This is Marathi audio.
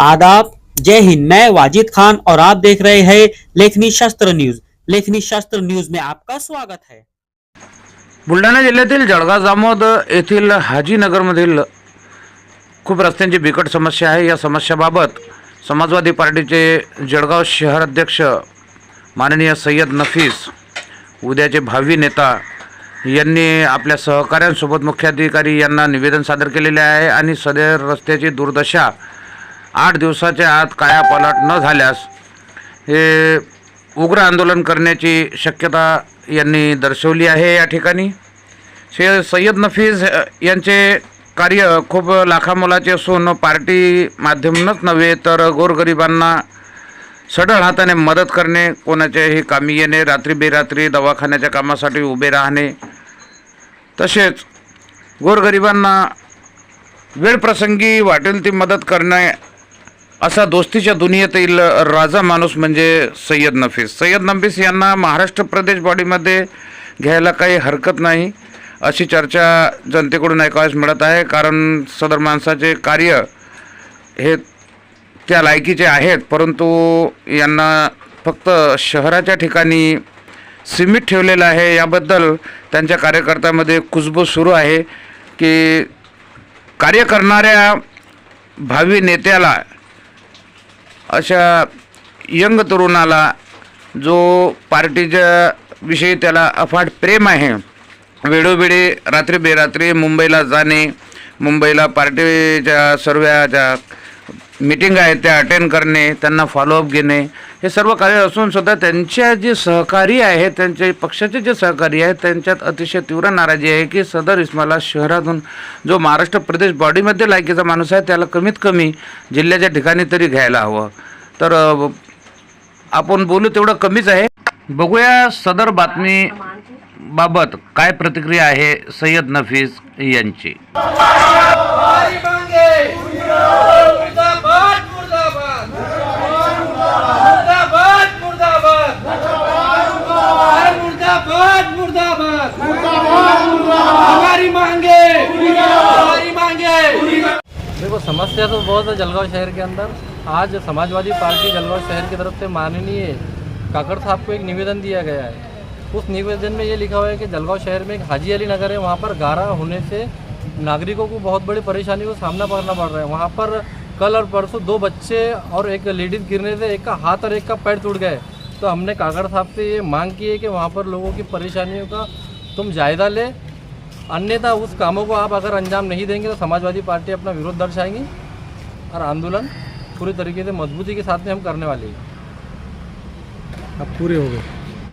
आदाब। जय हिंद। मैं वाजिद खान और आप देख रहे हैं लेखनी शास्त्र न्यूज। लेखनी शास्त्र न्यूज में आपका स्वागत है। बुलढाणा जिल्ह्यातील जळगाव जामोद येथील हाजीनगरमधील खूप रस्त्यांची बिकट समस्या आहे. या समस्याबाबत समाजवादी पार्टीचे जळगाव शहर अध्यक्ष माननीय सय्यद नफीस उद्याचे भावी नेता यांनी आपल्या सहकाऱ्यांसोबत मुख्याधिकारी यांना निवेदन सादर केलेले आहे आणि सदर रस्त्याची दुर्दशा आठ दिवसाच्या आत कायापालट न झाल्यास हे उग्र आंदोलन करण्याची शक्यता यांनी दर्शवली आहे या ठिकाणी. शे सय्यद नफीज यांचे कार्य खूप लाखामोलाचे असून पार्टी माध्यमच नव्हे तर गोरगरिबांना सढळ हाताने मदत करणे कोणाच्याही कामी येणे रात्री बेरात्री दवाखान्याच्या कामासाठी उभे राहणे तसेच गोरगरिबांना वेळप्रसंगी वाटेल ती मदत करणे असा दोस्तीच्या दुनियेतील राजा माणूस म्हणजे सय्यद नफीस. सय्यद नफीस यांना महाराष्ट्र प्रदेश बॉडीमध्ये घ्यायला काही हरकत नाही अशी चर्चा जनतेकडून ऐकावयास मिळत आहे. कारण सदर माणसाचे कार्य हे त्या लायकीचे आहेत परंतु यांना फक्त शहराच्या ठिकाणी सीमित ठेवलेलं आहे. याबद्दल त्यांच्या कार्यकर्त्यामध्ये कुजबूज सुरू आहे की कार्य करणाऱ्या भावी नेत्याला अशा यंग तरुणाला जो पार्टीच्या विषयी त्याला अफाट प्रेम आहे वेळोवेळी रात्री बेरात्री मुंबईला जाणे मुंबईला पार्टीच्या सर्व्याच्या मिटिंग आहेत त्या अटेंड करणे त्यांना फॉलोअप घेणे हे सर्व कार्य असून सुद्धा त्यांच्या जे सहकारी आहेत त्यांचे पक्षाचे जे सहकारी आहेत त्यांच्यात अतिशय तीव्र नाराजी आहे की सदर इस्माला शहरातून जो महाराष्ट्र प्रदेश बॉडीमध्ये लायकीचा माणूस आहे त्याला कमीत कमी जिल्ह्याच्या ठिकाणी तरी घ्यायला हवं. तर आपण बोलू तेवढं कमीच आहे. बघूया सदर बातमी बाबत काय प्रतिक्रिया आहे सय्यद नफीस यांची. हमारी मांगे। मांगे देखो, समस्या तो बहुत है जलगांव शहर के अंदर। आज समाजवादी पार्टी जलगांव शहर की तरफ़ से माननीय काकड़ साहब को एक निवेदन दिया गया है। उस निवेदन में ये लिखा हुआ है कि जलगांव शहर में एक हाजी अली नगर है। वहाँ पर गारा होने से नागरिकों को बहुत बड़ी परेशानी का सामना करना पड़ रहा है। वहाँ पर कल और परसों दो बच्चे और एक लेडीज़ गिरने से एक का हाथ और एक का पैर टूट गए। तो हमने काकड़ साहब से ये मांग की है कि वहाँ पर लोगों की परेशानियों का तुम जायज़ा ले। अन्यथा उस कामों को आप अगर अंजाम नहीं देंगे तो समाजवादी पार्टी अपना विरोध दर्शाएँगी और आंदोलन पूरी तरीके से मजबूती के साथ में हम करने वाले हैं। अब पूरे हो गए।